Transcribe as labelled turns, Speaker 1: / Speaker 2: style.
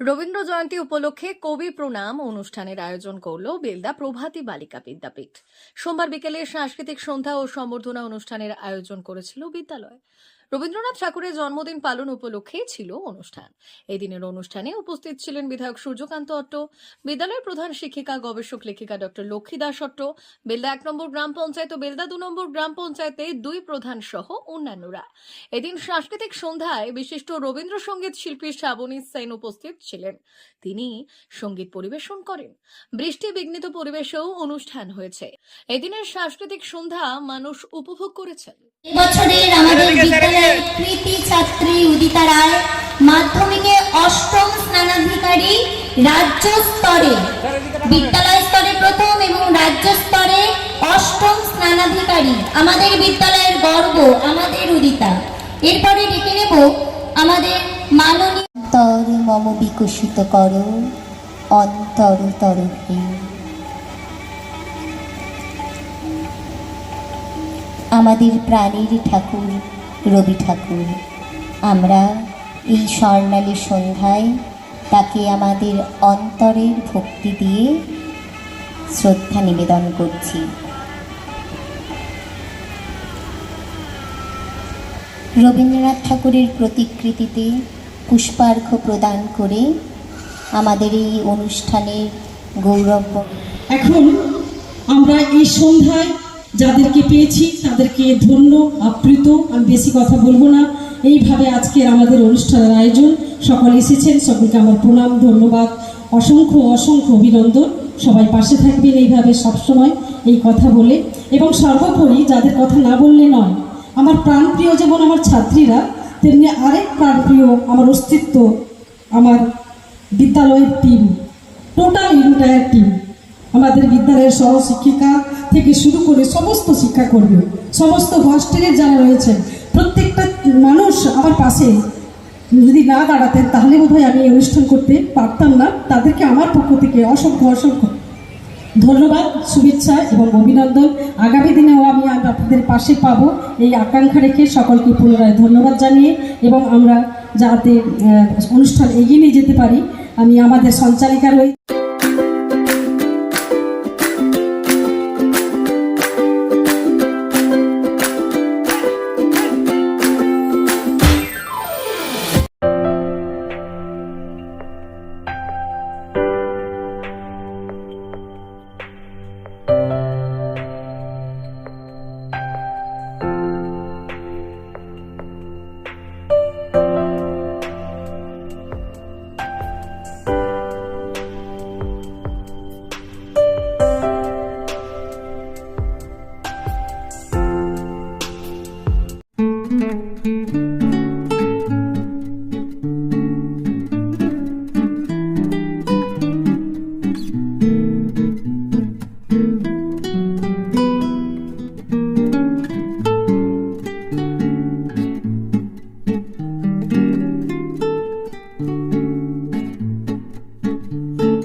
Speaker 1: রবীন্দ্র জয়ন্তী উপলক্ষে কবি প্রণাম অনুষ্ঠানের আয়োজন করল বেলদা প্রভাতী বালিকা বিদ্যাপীঠ। সোমবার বিকেলে সাংস্কৃতিক সন্ধ্যা ও সম্বর্ধনা অনুষ্ঠানের আয়োজন করেছিল বিদ্যালয়। রবীন্দ্রনাথ ঠাকুরের জন্মদিন পালন উপলক্ষে ছিল অনুষ্ঠান। এই দিনের অনুষ্ঠানে উপস্থিত ছিলেন বিধায়ক সূর্যকান্ত অট্ট বিদ্যালয়ের প্রধান শিক্ষিকা গবেষক লেখিকা ডক্টর লক্ষ্মী দাস অট্ট বেলদা এক নম্বর গ্রাম পঞ্চায়েত ও বেলদা দু নম্বর গ্রাম পঞ্চায়েতে দুই প্রধান সহ অন্যান্যরা। এদিন সাংস্কৃতিক সন্ধ্যায় বিশিষ্ট রবীন্দ্রসঙ্গীত শিল্পী শ্রাবণী সেন উপস্থিত ছিলেন। তিনি সংগীত পরিবেশন করেন। বৃষ্টি বিঘ্নিত পরিবেশেও অনুষ্ঠান হয়েছে। এদিনের সাংস্কৃতিক সন্ধ্যা মানুষ উপভোগ করেছেন।
Speaker 2: এবছরের আমাদের ছাত্রী উদিতা রায়, মাধ্যমিকে অষ্টম স্নানাধিকারী রাজ্য স্তরে, বিদ্যালয় স্তরে প্রথম এবং রাজ্য স্তরে অষ্টম স্নানাধিকারী। আমাদের বিদ্যালয়ের গর্ব, আমাদের উদিতা। এরপরে ডেকে নেব আমাদের মাননীয়। মম বিকশিত কর, অন্তর তরফে আমাদের প্রাণীর ঠাকুর, রবি ঠাকুর। আমরা এই স্বর্ণালী সন্ধ্যায় তাকে আমাদের অন্তরের ভক্তি দিয়ে শ্রদ্ধা নিবেদন করছি। রবীন্দ্রনাথ ঠাকুরের প্রতিকৃতিতে পুষ্পার্ঘ প্রদান করে আমাদের এই অনুষ্ঠানের গৌরব
Speaker 3: এখন আমরা এই সন্ধ্যায় যাদেরকে পেয়েছি, তাদেরকে ধন্য, আপ্লুত, আমি বেশি কথা বলব না। এইভাবে আজকের আমাদের অনুষ্ঠানের আয়োজন। সকলে এসেছেন, সকলকে আমার প্রণাম, ধন্যবাদ, অসংখ্য অসংখ্য অভিনন্দন। সবাই পাশে থাকবেন এইভাবে সবসময় এই কথা বলে। এবং সর্বোপরি যাদের কথা না বললে নয়, আমার প্রাণপ্রিয় যেমন আমার ছাত্রীরা, তেমনি আরেক প্রাণপ্রিয় আমার অস্তিত্ব, আমার বিদ্যালয়ের টিম টোটাল ইন্টায়ার টিম আমাদের বিদ্যালয়ের সহশিক্ষিকা থেকে শুরু করে সমস্ত শিক্ষাকর্মী, সমস্ত হস্টেলের যারা রয়েছেন, প্রত্যেকটা মানুষ আমার পাশে যদি না দাঁড়াতেন, তাহলে বোধহয় আমি অনুষ্ঠান করতে পারতাম না। তাদেরকে আমার পক্ষ থেকে অসংখ্য অসংখ্য ধন্যবাদ, শুভেচ্ছা এবং অভিনন্দন। আগামী দিনেও আমি আপনাদের পাশে পাবো এই আকাঙ্ক্ষা রেখে সকলকে পুনরায় ধন্যবাদ জানিয়ে এবং আমরা যাতে অনুষ্ঠান এগিয়ে নিয়ে যেতে পারি, আমি আমাদের সঞ্চালিকা রয়ে